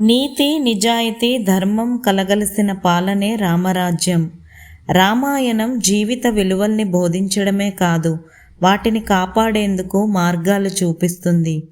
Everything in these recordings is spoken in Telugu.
నీతి నిజాయితీ ధర్మం కలగలిసిన పాలనే రామరాజ్యం. రామాయణం జీవిత విలువల్ని బోధించడమే కాదు వాటిని కాపాడేందుకు మార్గాలు చూపిస్తుంది.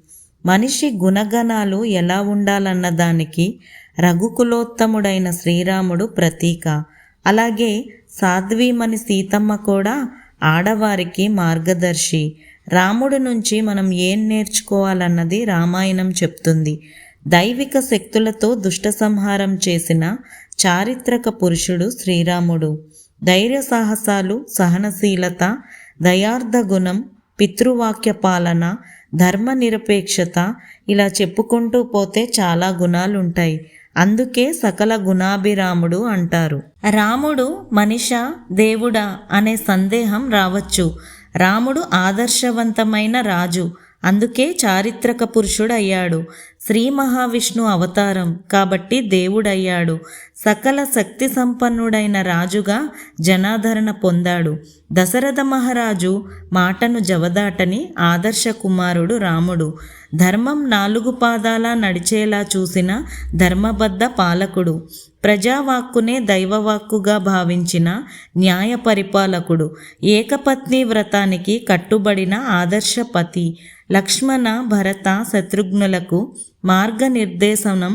మనిషి గుణగణాలు ఎలా ఉండాలన్న దానికి రఘుకులోత్తముడైన శ్రీరాముడు ప్రతీక. అలాగే సాధ్వీమణి సీతమ్మ కూడా ఆడవారికి మార్గదర్శి. రాముడి నుంచి మనం ఏం నేర్చుకోవాలన్నది రామాయణం చెప్తుంది. దైవిక శక్తులతో దుష్ట సంహారం చేసిన చారిత్రక పురుషుడు శ్రీరాముడు. ధైర్య సాహసాలు సహనశీలత దయార్థ గుణం పితృవాక్య పాలన ధర్మ నిరపేక్షత ఇలా చెప్పుకుంటూ పోతే చాలా గుణాలుంటాయి. అందుకే సకల గుణాభిరాముడు అంటారు. రాముడు మనిష దేవుడా అనే సందేహం రావచ్చు. రాముడు ఆదర్శవంతమైన రాజు. అందుకే చారిత్రక పురుషుడయ్యాడు. శ్రీ మహావిష్ణు అవతారం కాబట్టి దేవుడయ్యాడు. సకల శక్తి సంపన్నుడైన రాజుగా జనాదరణ పొందాడు. దశరథ మహారాజు మాటను జవదాటని ఆదర్శ కుమారుడు రాముడు. ధర్మం నాలుగు పాదాల నడిచేలా చూసిన ధర్మబద్ధ పాలకుడు. ప్రజావాక్కునే దైవవాక్కుగా భావించిన న్యాయ పరిపాలకుడు ఏకపత్ని వ్రతానికి కట్టుబడిన ఆదర్శపతి లక్ష్మణ భరత శత్రుఘ్నులకు మార్గనిర్దేశనం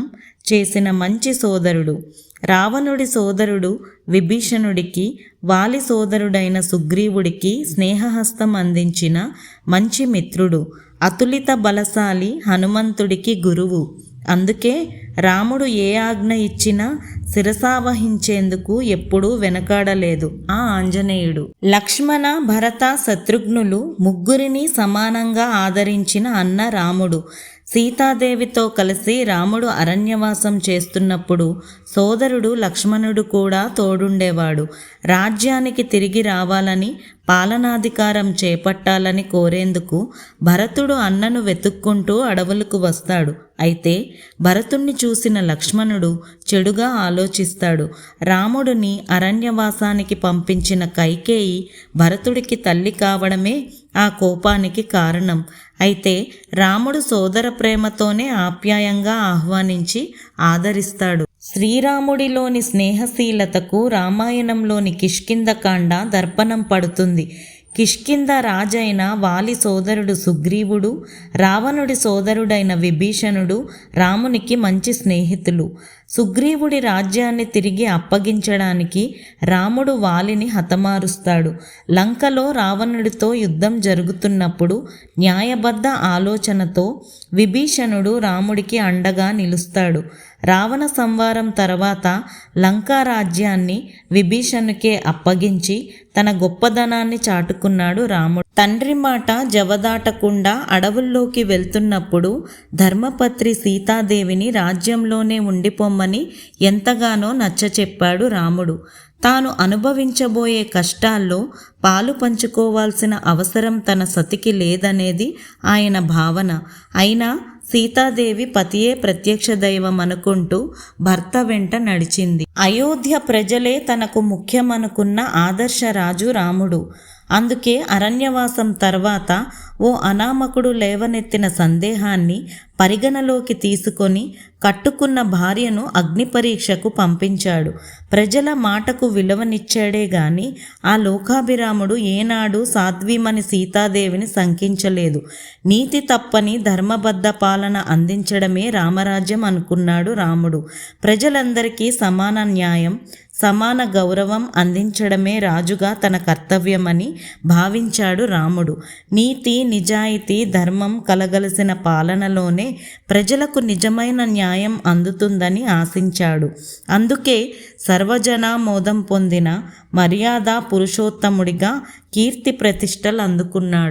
చేసిన మంచి సోదరుడు. రావణుడి సోదరుడు విభీషణుడికి వాలి సోదరుడైన సుగ్రీవుడికి స్నేహహస్తం అందించిన మంచి మిత్రుడు అతులిత బలశాలి హనుమంతుడికి గురువు. అందుకే రాముడు ఏ ఆజ్ఞ ఇచ్చినా శిరసావహించేందుకు ఎప్పుడూ వెనకాడలేదు ఆ ఆంజనేయుడు. లక్ష్మణ భరత శత్రుఘ్నులు ముగ్గురిని సమానంగా ఆదరించిన అన్న రాముడు. సీతాదేవితో కలిసి రాముడు అరణ్యవాసం చేస్తున్నప్పుడు సోదరుడు లక్ష్మణుడు కూడా తోడుండేవాడు. రాజ్యానికి తిరిగి రావాలని పాలనాధికారం చేపట్టాలని కోరేందుకు భరతుడు అన్నను వెతుక్కుంటూ అడవులకు వస్తాడు. అయితే భరతుణ్ణి చూసిన లక్ష్మణుడు చెడుగా ఆలోచిస్తాడు. రాముడిని అరణ్యవాసానికి పంపించిన కైకేయి భరతుడికి తల్లి కావడమే ఆ కోపానికి కారణం. అయితే రాముడు సోదర ప్రేమతోనే ఆప్యాయంగా ఆహ్వానించి ఆదరిస్తాడు. శ్రీరాముడిలోని స్నేహశీలతకు రామాయణంలోని కిష్కిందకాండ దర్పణం పడుతుంది. కిష్కింద రాజైన వాలి సోదరుడు సుగ్రీవుడు రావణుడి సోదరుడైన విభీషణుడు రామునికి మంచి స్నేహితులు. సుగ్రీవుడి రాజ్యాన్ని తిరిగి అప్పగించడానికి రాముడు వాలిని హతమారుస్తాడు. లంకలో రావణుడితో యుద్ధం జరుగుతున్నప్పుడు న్యాయబద్ధ ఆలోచనతో విభీషణుడు రాముడికి అండగా నిలుస్తాడు. రావణ సంవారం తర్వాత లంకా రాజ్యాన్ని విభీషణుకే అప్పగించి తన గొప్పదనాన్ని చాటుకున్నాడు రాముడు. తండ్రి మాట జవదాటకుండా అడవుల్లోకి వెళ్తున్నప్పుడు ధర్మపత్రి సీతాదేవిని రాజ్యంలోనే ఉండిపోమ్మని ఎంతగానో నచ్చచెప్పాడు రాముడు. తాను అనుభవించబోయే కష్టాల్లో పాలు పంచుకోవాల్సిన అవసరం తన సతికి లేదనేది ఆయన భావన. అయినా సీతాదేవి పతియే ప్రత్యక్ష దైవం అనుకుంటూ భర్త వెంట నడిచింది. అయోధ్య ప్రజలే తనకు ముఖ్యమనుకున్న ఆదర్శ రాజు రాముడు. అందుకే అరణ్యవాసం తర్వాత ఓ అనామకుడు లేవనెత్తిన సందేహాన్ని పరిగణలోకి తీసుకొని కట్టుకున్న భార్యను అగ్ని పరీక్షకు పంపించాడు. ప్రజల మాటకు విలువనిచ్చాడే గాని ఆ లోకాభిరాముడు ఏనాడు సాధ్వీమని సీతాదేవిని శంకించలేదు. నీతి తప్పని ధర్మబద్ధ పాలన అందించడమే రామరాజ్యం అనుకున్నాడు రాముడు. ప్రజలందరికీ సమాన న్యాయం సమాన గౌరవం అందించడమే రాజుగా తన కర్తవ్యమని భావించాడు రాముడు. నీతి నిజాయితీ ధర్మం కలగలసిన పాలనలోనే ప్రజలకు నిజమైన న్యాయం అందుతుందని ఆశించాడు. అందుకే సర్వజనామోదం పొందిన మర్యాద పురుషోత్తముడిగా కీర్తి ప్రతిష్టలు అందుకున్నాడు.